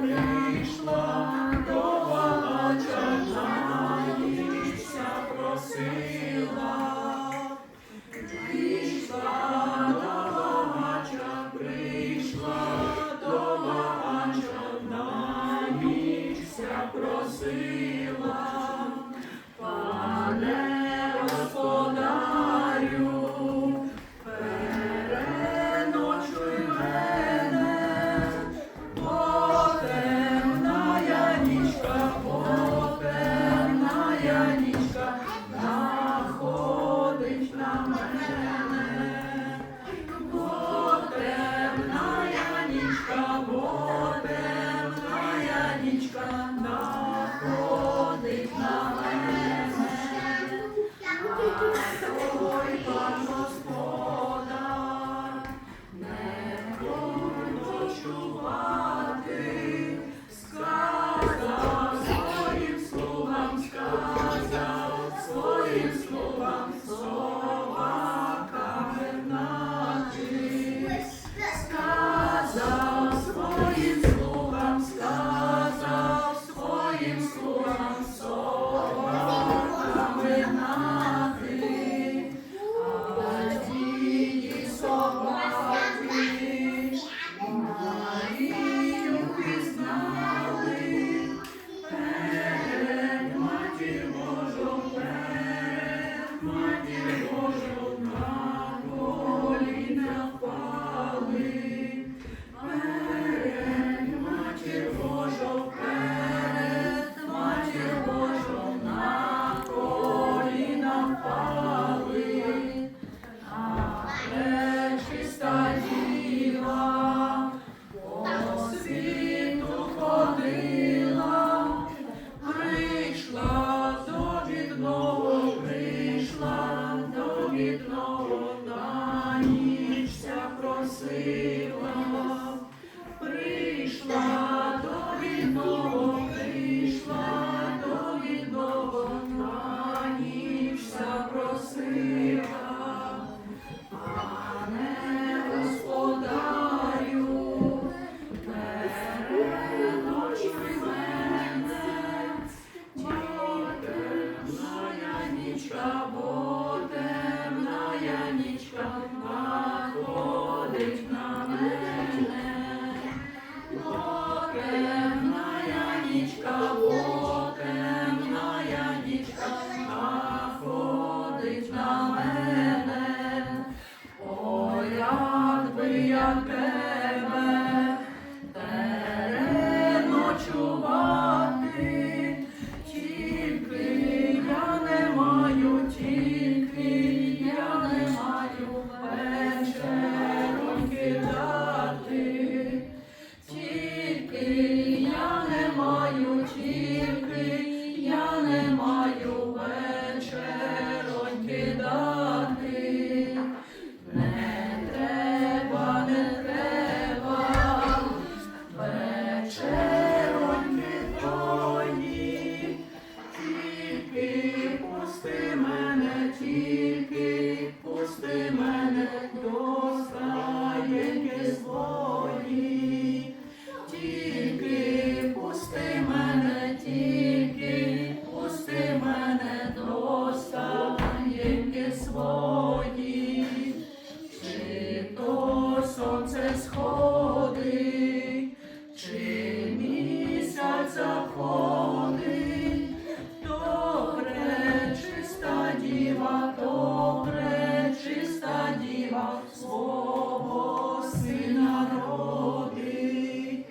прийшла, до багача жаївся, просив. Amém. Thank. Твої, чи то сонце сходи, чи місяць заходить, то чиста діва, добре, чиста діва, свого сина роди,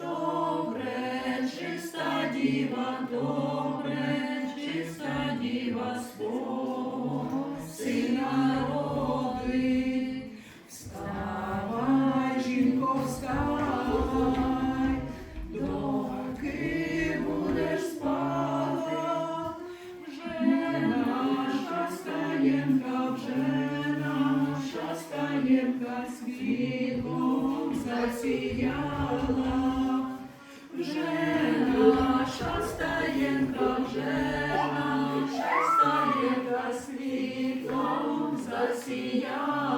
добре, чиста діва, добре, чиста діва свого сина родить, вставай, жінко, вставай, доки будеш спати, вже наша стаєнка, вже наша стаєнка світлом засіяла. Let's see ya.